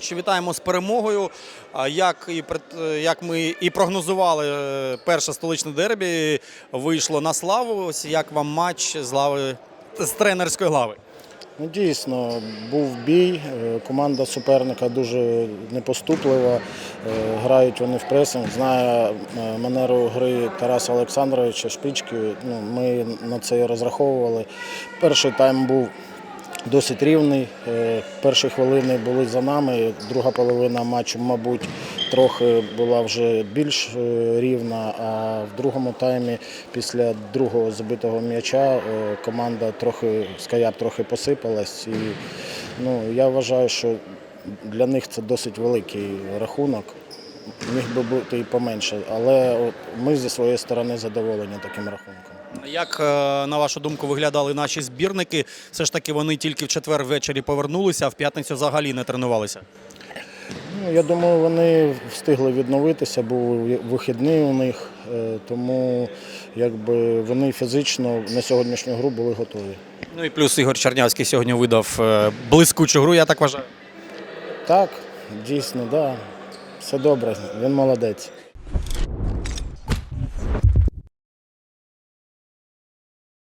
Що Вітаємо з перемогою. Як і пред- як ми і прогнозували, е, перше столичне дербі вийшло на славу. Ось як вам матч з лави з тренерської лави? Ну, дійсно, був бій. Е, Команда суперника дуже непоступлива. Е, Грають вони в пресинг. Знає е, манеру гри Тараса Олександровича Шпички. Ну, ми на це і розраховували. Перший тайм був досить рівний. Е, Перші хвилини були за нами. Друга половина матчу, мабуть, трохи була вже більш е, рівна. А в другому таймі, після другого забитого м'яча, е, команда трохи скаяп трохи посипалась. І ну, я вважаю, що для них це досить великий рахунок. Міг би бути і поменше, але ми зі своєї сторони задоволені таким рахунком. Як е, на вашу думку виглядали наші збірники? Все ж таки вони тільки в четвер ввечері повернулися, а в п'ятницю взагалі не тренувалися. Ну, я думаю, вони встигли відновитися, був вихідний у них, е, тому якби вони фізично на сьогоднішню гру були готові. Ну і плюс Ігор Чернявський сьогодні видав е, блискучу гру, я так вважаю. Так, дійсно, да, все добре, він молодець.